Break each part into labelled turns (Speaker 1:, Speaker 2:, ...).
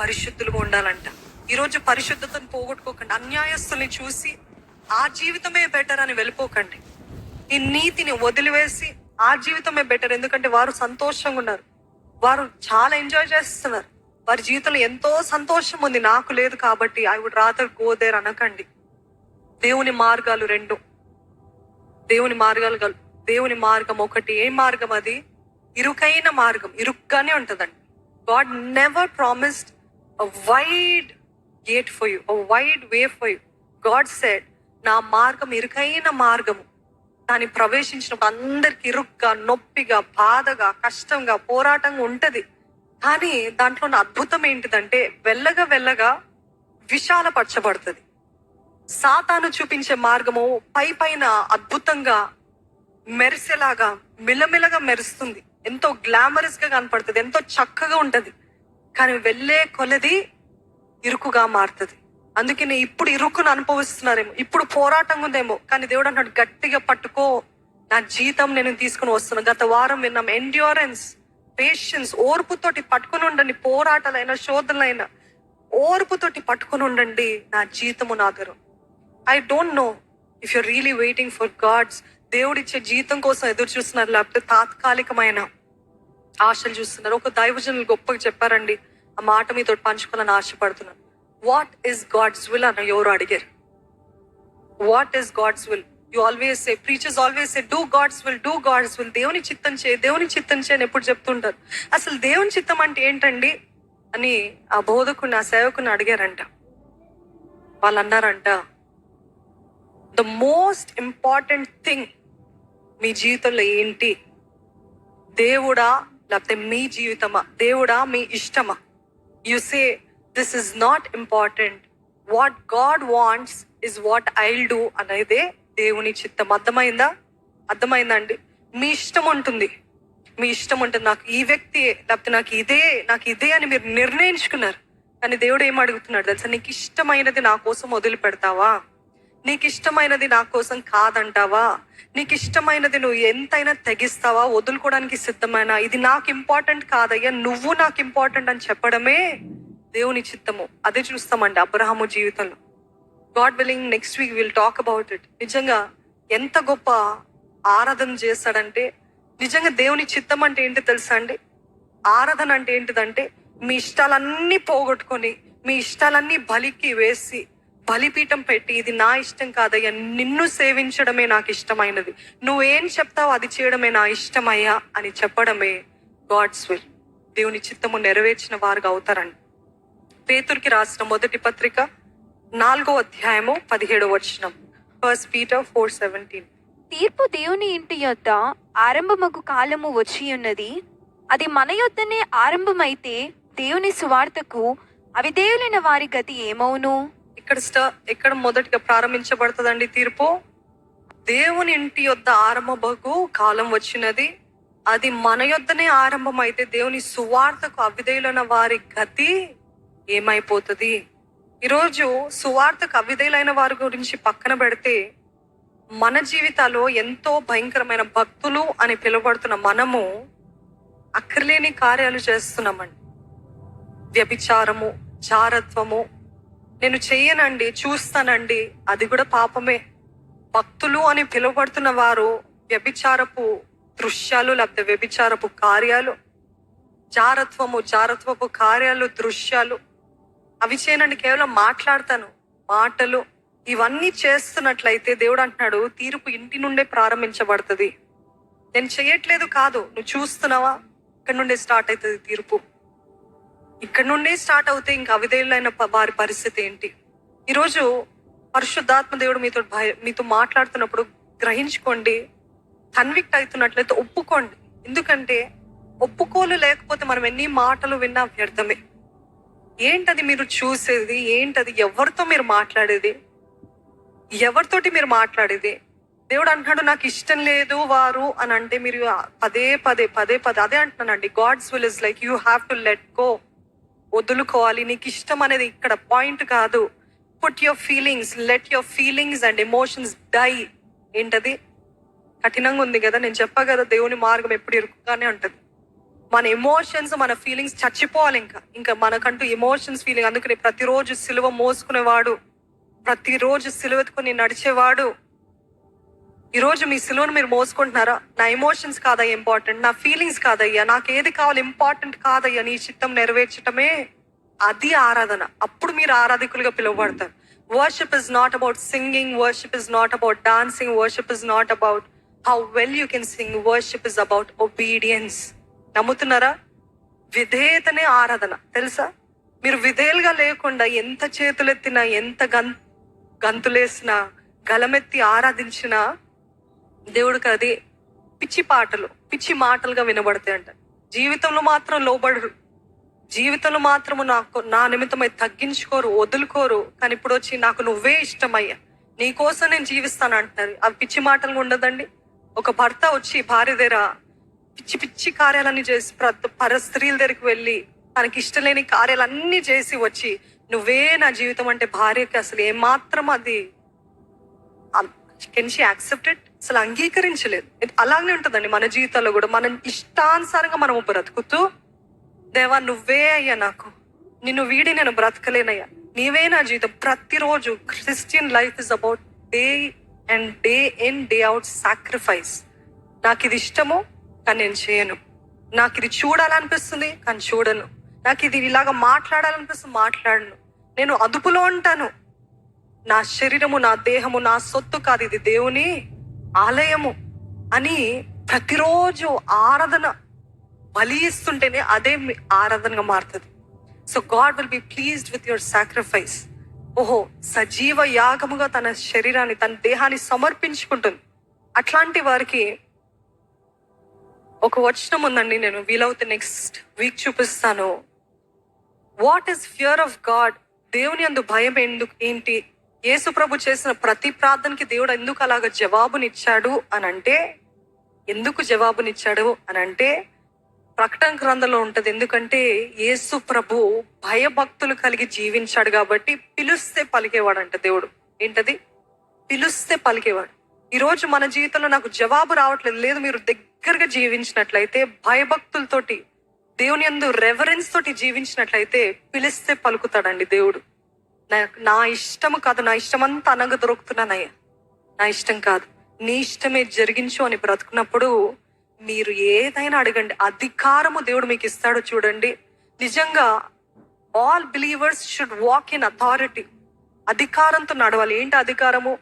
Speaker 1: పరిశుద్ధులుగా ఉండాలంట. ఈరోజు పరిశుద్ధతను పోగొట్టుకోకండి. అన్యాయస్తుల్ని చూసి ఆ జీవితమే బెటర్ అని వెళ్ళిపోకండి. ఈ నీతిని వదిలివేసి ఆ జీవితమే బెటర్ ఎందుకంటే వారు సంతోషంగా ఉన్నారు. వారు చాలా ఎంజాయ్ చేస్తున్నారు. వారి జీవితంలో ఎంతో సంతోషం ఉంది. నాకు లేదు కాబట్టి I would rather go there అనకండి. దేవుని మార్గాలు రెండు. దేవుని మార్గాలు గల దేవుని మార్గం ఒకటి. ఏ మార్గం అది? ఇరుకైన మార్గం. ఇరుగ్గానే ఉంటుందండి. God never promised a wide gate for you wide way for you God said నా మార్గం ఇరుకైన మార్గము. దాన్ని ప్రవేశించినప్పుడు అందరికి ఇరుగ్గా నొప్పిగా బాధగా కష్టంగా పోరాటంగా ఉంటుంది. కానీ దాంట్లో ఉన్న అద్భుతం ఏంటిదంటే వెళ్ళగా వెళ్ళగా విశాలపరచబడుతుంది. సాతాను చూపించే మార్గము పై పైన అద్భుతంగా మెరిసేలాగా మిలమిలగా మెరుస్తుంది. ఎంతో గ్లామరస్గా కనపడుతుంది ఎంతో చక్కగా ఉంటుంది. కానీ వెళ్ళే కొలది ఇరుకుగా మారుతుంది. అందుకని ఇప్పుడు ఇరుకును అనుభవిస్తున్నారేమో ఇప్పుడు పోరాటం ఉందేమో. కానీ దేవుడు అన్నాడు గట్టిగా పట్టుకో. నా జీతం నేను తీసుకుని వస్తున్నాను. గత వారం విన్నాం ఎండ్యూరెన్స్ పేషెన్స్ ఓర్పుతోటి పట్టుకుని ఉండండి. పోరాటాలైనా శోధనలైనా ఓర్పుతోటి పట్టుకుని ఉండండి. నా జీతము Nagaram I don't know if you really waiting for God's దేవుడిచ్చే జీతం కోసం ఎదురు చూస్తున్నారు లేకపోతే తాత్కాలికమైన ఆశలు చూస్తున్నారు. ఒక దైవజనులు గొప్పగా చెప్పారండి ఆ మాట మీతో పంచుకోవాలని ఆశపడుతున్నాను. వాట్ ఈస్ గాడ్స్ విల్ అన్న ఎవరు అడిగారు? What is God's will you always say preachers always say do God's will do God's will దేవుని చిత్తం చే దేవుని చిత్తం చే అని ఎప్పుడు చెప్తుంటారు. అసలు దేవుని చిత్తం అంటే ఏంటండి అని ఆ బోధకుని ఆ సేవకుని అడిగారంట. వాళ్ళు అన్నారంట ద మోస్ట్ ఇంపార్టెంట్ థింగ్ మీ జీవితంలో ఏంటి? దేవుడా లేకపోతే మీ జీవితమా? దేవుడా మీ ఇష్టమా? You say this is not important what God wants is what I'll do అనేదే దేవుని చిత్తం. అర్థమైందా? అర్థమైందండి. మీ ఇష్టం ఉంటుంది. మీ ఇష్టం ఉంటుంది. నాకు ఈ వ్యక్తి లేకపోతే నాకు ఇదే నాకు ఇదే అని మీరు నిర్ణయించుకున్నారు. కానీ దేవుడు ఏం అడుగుతున్నాడు తెలుసా? నీకు ఇష్టమైనది నా కోసం వదిలిపెడతావా? నీకు ఇష్టమైనది నా కోసం కాదంటావా? నీకు ఇష్టమైనది నువ్వు ఎంతైనా తెగిస్తావా? వదులుకోవడానికి సిద్ధమైన? ఇది నాకు ఇంపార్టెంట్ కాదయ్యా. నువ్వు నాకు ఇంపార్టెంట్ అని చెప్పడమే దేవుని చిత్తము. అదే చూస్తామండి అబ్రహాము జీవితంలో. God willing next week will talk about it. నిజంగా ఎంత గొప్ప ఆరాధన చేస్తాడంటే నిజంగా దేవుని చిత్తం అంటే ఏంటి తెలుసా అండి? ఆరాధన అంటే ఏంటిదంటే మీ ఇష్టాలన్నీ పోగొట్టుకొని మీ ఇష్టాలన్నీ బలికి వేసి బలిపీఠం పెట్టి ఇది నా ఇష్టం కాదయ్యా నిన్ను సేవించడమే నాకు ఇష్టమైనది. నువ్వేం చెప్తావు అది చేయడమే నా ఇష్టమయ్యా అని చెప్పడమే గాడ్స్ విల్. దేవుని చిత్తము నెరవేర్చిన వారుగా అవుతారండి పేతురికి రాసిన మొదటి పత్రిక నాలుగో అధ్యాయము పదిహేడో వచనం. ఫస్ట్ పీటర్ ఫోర్ సెవెంటీన్
Speaker 2: తీర్పు దేవుని ఇంటి యొద్ద ఆరంభమగు కాలము వచ్చి ఉన్నది. అది మన యొద్దనే ఆరంభమైతే దేవుని సువార్తకు అవిధేయులైన వారి గతి ఏమవును
Speaker 1: ఇక్కడ స్ట ఎక్కడ మొదటిగా ప్రారంభించబడుతుందండి తీర్పు? దేవుని ఇంటి యొద్ద ఆరంభకు కాలం వచ్చినది. అది మన యొద్దనే ఆరంభమైతే దేవుని సువార్తకు అవిధేయులైన వారి గతి ఏమైపోతుంది? ఈరోజు సువార్తకు అవిధేయులైన వారి గురించి పక్కన పెడితే మన జీవితాల్లో ఎంతో భయంకరమైన భక్తులు అని పిలువబడుతున్న మనము అక్కర్లేని కార్యాలు చేస్తున్నామండి. వ్యభిచారము జారత్వము నేను చెయ్యనండి చూస్తానండి. అది కూడా పాపమే. భక్తులు అని పిలువబడుతున్న వారు వ్యభిచారపు దృశ్యాలు లేకపోతే వ్యభిచారపు కార్యాలు జారత్వము జారత్వపు కార్యాలు దృశ్యాలు. అవి చేయనండి కేవలం మాట్లాడతాను. మాటలు ఇవన్నీ చేస్తున్నట్లయితే దేవుడు అంటున్నాడు తీర్పు ఇంటి నుండే ప్రారంభించబడుతుంది. నేను చేయట్లేదు కాదు నువ్వు చూస్తున్నావా? ఇక్కడ నుండే స్టార్ట్ అవుతుంది తీర్పు. ఇక్కడ నుండే స్టార్ట్ అవుతే ఇంకా అవిధేయులైన ప- వారి పరిస్థితి ఏంటి? ఈరోజు పరిశుద్ధాత్మ దేవుడు మీతో భయ- మీతో మాట్లాడుతున్నప్పుడు గ్రహించుకోండి కన్విక్ట్ అవుతున్నట్లయితే ఒప్పుకోండి. ఎందుకంటే ఒప్పుకోలు లేకపోతే మనం ఎన్ని మాటలు విన్నా వ్యర్థమే. ఏంటది మీరు చూసేది? ఏంటది? ఎవరితో మీరు మాట్లాడేది? ఎవరితోటి మీరు మాట్లాడేది? దేవుడు అంటున్నాడు నాకు ఇష్టం లేదు వారు అని అంటే మీరు పదే పదే పదే పదే అదే అంటున్నానండి. God's will is like you have to let go వదులుకోవాలి. నీకు ఇష్టం అనేది ఇక్కడ పాయింట్ కాదు. Put your feelings let your feelings and emotions die ఏంటది? కఠినంగా ఉంది కదా. నేను చెప్పా కదా దేవుని మార్గం ఎప్పుడు ఇరుకుగానే ఉంటుంది. మన ఎమోషన్స్ మన ఫీలింగ్స్ చచ్చిపోవాలి ఇంకా. ఇంకా మనకంటూ ఎమోషన్స్ ఫీలింగ్ అందుకని ప్రతిరోజు సిలువ మోసుకునేవాడు. ప్రతిరోజు సిలువెత్తుకుని నడిచేవాడు. ఈరోజు మీ సిలువను మీరు మోసుకుంటున్నారా? నా ఎమోషన్స్ కాదయ్యా ఇంపార్టెంట్ నా ఫీలింగ్స్ కాదయ్యా నాకు ఏది కావాలి ఇంపార్టెంట్ కాదయ్యా నీ చిత్తం నెరవేర్చటమే అది ఆరాధన. అప్పుడు మీరు ఆరాధికులుగా పిలువబడతారు. Worship is not about singing worship is not about dancing worship is not about how well you can sing worship is about obedience నమ్ముతున్నారా? విధేయతనే ఆరాధన. తెలుసా? మీరు విధేయులుగా లేకుండా ఎంత చేతులెత్తినా ఎంత గం గంతులేసినా గలమెత్తి ఆరాధించినా దేవుడికి అది పిచ్చి పాటలు పిచ్చి మాటలుగా వినబడతాయి అంట. జీవితంలో మాత్రం లోబడరు. జీవితంలో మాత్రము నాకు నా నిమిత్తమై తగ్గించుకోరు వదులుకోరు. కానీ ఇప్పుడు వచ్చి నాకు నువ్వే ఇష్టమయ్యా. నీ కోసం నేను జీవిస్తాను అంటున్నారు. అవి పిచ్చి మాటలు ఉండదండి. ఒక భర్త వచ్చి భార్య దగ్గర పిచ్చి పిచ్చి కార్యాలన్నీ చేసి పర స్త్రీల దగ్గరికి వెళ్ళి తనకి ఇష్టం లేని కార్యాలన్నీ చేసి వచ్చి నువ్వే నా జీవితం అంటే భార్యకి అసలు ఏమాత్రం అది కెన్ షీ యాక్సెప్టెడ్ అసలు అంగీకరించలేదు. అలాగే ఉంటుందండి మన జీవితాల్లో కూడా. మనం ఇష్టానుసారంగా మనము బ్రతుకుతూ దేవా నువ్వే అయ్యా నాకు. నిన్ను వీడి నేను బ్రతకలేనయ్యా. నీవే నా జీవితం. ప్రతిరోజు Christian life is about day and day in day out sacrifice నాకు ఇది ఇష్టము కానీ నేను చేయను. నాకు ఇది చూడాలనిపిస్తుంది కానీ చూడను. నాకు ఇది ఇలాగ మాట్లాడాలనిపిస్తుంది మాట్లాడను. నేను అదుపులో ఉంటాను. నా శరీరము నా దేహము నా సొత్తు కాదు. ఇది దేవుని ఆలయము అని ప్రతిరోజు ఆరాధన బలి ఇస్తుంటేనే అదే ఆరాధనగా మారుతుంది. So God will be pleased with your sacrifice. ఓహో సజీవ యాగముగా తన శరీరాన్ని తన దేహాన్ని సమర్పించుకుంటుంది. అట్లాంటి వారికి ఒక వచనం ఉందండి నేను వీలవుతే నెక్స్ట్ వీక్ చూపిస్తాను. What is fear of God దేవుని అందు భయం ఎందుకు? ఏంటి? యేసుప్రభు చేసిన ప్రతి ప్రార్థనకి దేవుడు ఎందుకు అలాగ జవాబునిచ్చాడు అని అంటే ఎందుకు జవాబునిచ్చాడు అని అంటే ప్రకటన గ్రంథంలో ఉంటది ఎందుకంటే యేసు ప్రభు భయభక్తులు కలిగి జీవించాడు కాబట్టి పిలుస్తే పలికేవాడంట దేవుడు. ఏంటది? పిలుస్తే పలికేవాడు. ఈరోజు మన జీవితంలో నాకు జవాబు రావట్లేదు. లేదు మీరు దగ్గరగా జీవించినట్లయితే భయభక్తులతోటి దేవుని యందు రెవరెన్స్ తోటి జీవించినట్లయితే పిలిస్తే పలుకుతాడండి దేవుడు. నా- నా ఇష్టము కాదు నా ఇష్టం అంతా అనగ దొరుకుతున్నానయ్యా నా ఇష్టం కాదు. నీ ఇష్టమే జరిగించు అని బ్రతుకున్నప్పుడు మీరు ఏదైనా అడగండి. అధికారము దేవుడు మీకు ఇస్తాడో చూడండి. నిజంగా all believers should walk in authority అధికారంతో నడవాలి. ఏంటి అధికారము?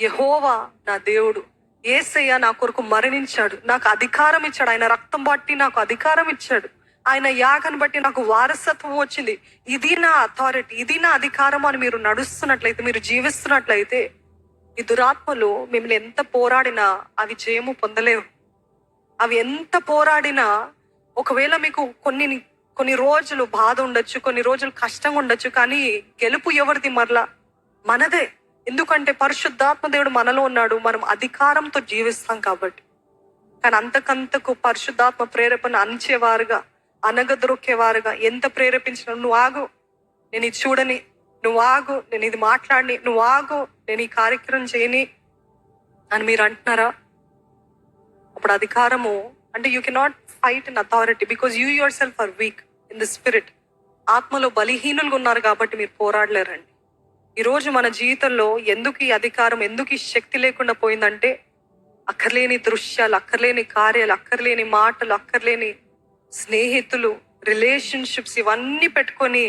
Speaker 1: యహోవా నా దేవుడు. ఏసయ్య నా కొరకు మరణించాడు. నాకు అధికారం ఇచ్చాడు. ఆయన రక్తం బట్టి నాకు అధికారం ఇచ్చాడు. ఆయన యాగను బట్టి నాకు వారసత్వం వచ్చింది. ఇది నా అథారిటీ ఇది నా అధికారం అని మీరు నడుస్తున్నట్లయితే మీరు జీవిస్తున్నట్లయితే ఈ దురాత్మలు మిమ్మల్ని ఎంత పోరాడినా అవి జయము పొందలేవు. అవి ఎంత పోరాడినా ఒకవేళ మీకు కొన్ని కొన్ని రోజులు బాధ ఉండొచ్చు కొన్ని రోజులు కష్టంగా ఉండొచ్చు కానీ గెలుపు ఎవరిది మరలా? మనదే. ఎందుకంటే పరిశుద్ధాత్మ దేవుడు మనలో ఉన్నాడు మనం అధికారంతో జీవిస్తాం కాబట్టి. కానీ అంతకంతకు పరిశుద్ధాత్మ ప్రేరేపణ అంచేవారుగా అనగదొరొక్కేవారుగా ఎంత ప్రేరేపించిన నువ్వు ఆగు నేను ఇది చూడని నువ్వు ఆగు నేను ఇది మాట్లాడిని నువ్వు ఆగు నేను ఈ కార్యక్రమం చేయని అని మీరు అంటున్నారా? అప్పుడు అధికారము అంటే you cannot fight in authority because you yourself are weak in the spirit ఆత్మలో బలహీనులుగా ఉన్నారు కాబట్టి మీరు పోరాడలేరండి. ఈరోజు మన జీవితంలో ఎందుకు ఈ అధికారం ఎందుకు ఈ శక్తి లేకుండా పోయిందంటే అక్కర్లేని దృశ్యాలు అక్కర్లేని కార్యాలు అక్కర్లేని మాటలు అక్కర్లేని స్నేహితులు రిలేషన్షిప్స్ ఇవన్నీ పెట్టుకొని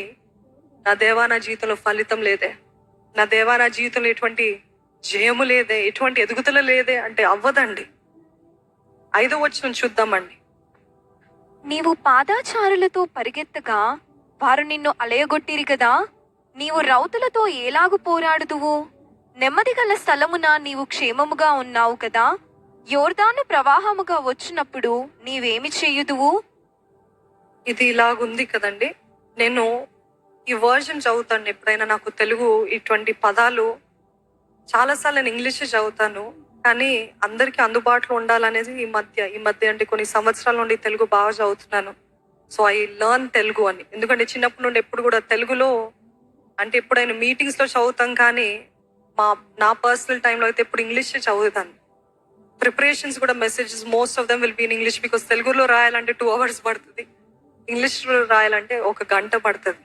Speaker 1: నా దేవా నా జీవితంలో ఫలితం లేదే. నా దేవా నా జీవితంలో ఎటువంటి జయము లేదే ఎటువంటి ఎదుగుదల లేదే అంటే అవ్వదండి. ఐదో వచ్చిన చూద్దామండి.
Speaker 2: నీవు పాదాచారులతో పరిగెత్తగా వారు నిన్ను అలయగొట్టిరి కదా నీవు రౌతులతో ఏలాగు పోరాడుదువు? నెమ్మది గల స్థలమున నీవు క్షేమముగా ఉన్నావు కదా యోర్దాను ప్రవాహముగా వచ్చినప్పుడు నీవేమి చేయుదువు?
Speaker 1: ఇది ఇలాగుంది కదండి. నేను ఈ వర్జన్ చదువుతాను ఎప్పుడైనా నాకు తెలుగు ఇటువంటి పదాలు చాలాసార్లు నేను ఇంగ్లీష్ చదువుతాను. కానీ అందరికీ అందుబాటులో ఉండాలనేది ఈ మధ్య ఈ మధ్య అంటే కొన్ని సంవత్సరాల నుండి తెలుగు బాగా చదువుతున్నాను. సో ఐ లర్న్ తెలుగు అని. ఎందుకంటే చిన్నప్పటి నుండి ఎప్పుడు కూడా తెలుగులో అంటే ఎప్పుడైనా మీటింగ్స్లో చదువుతాం కానీ మా నా పర్సనల్ టైంలో అయితే ఎప్పుడు ఇంగ్లీష్ చదువుతాను. ప్రిపరేషన్స్ కూడా messages most of them will be in English because తెలుగులో రాయాలంటే టూ అవర్స్ పడుతుంది. ఇంగ్లీష్ రాయాలంటే ఒక గంట పడుతుంది.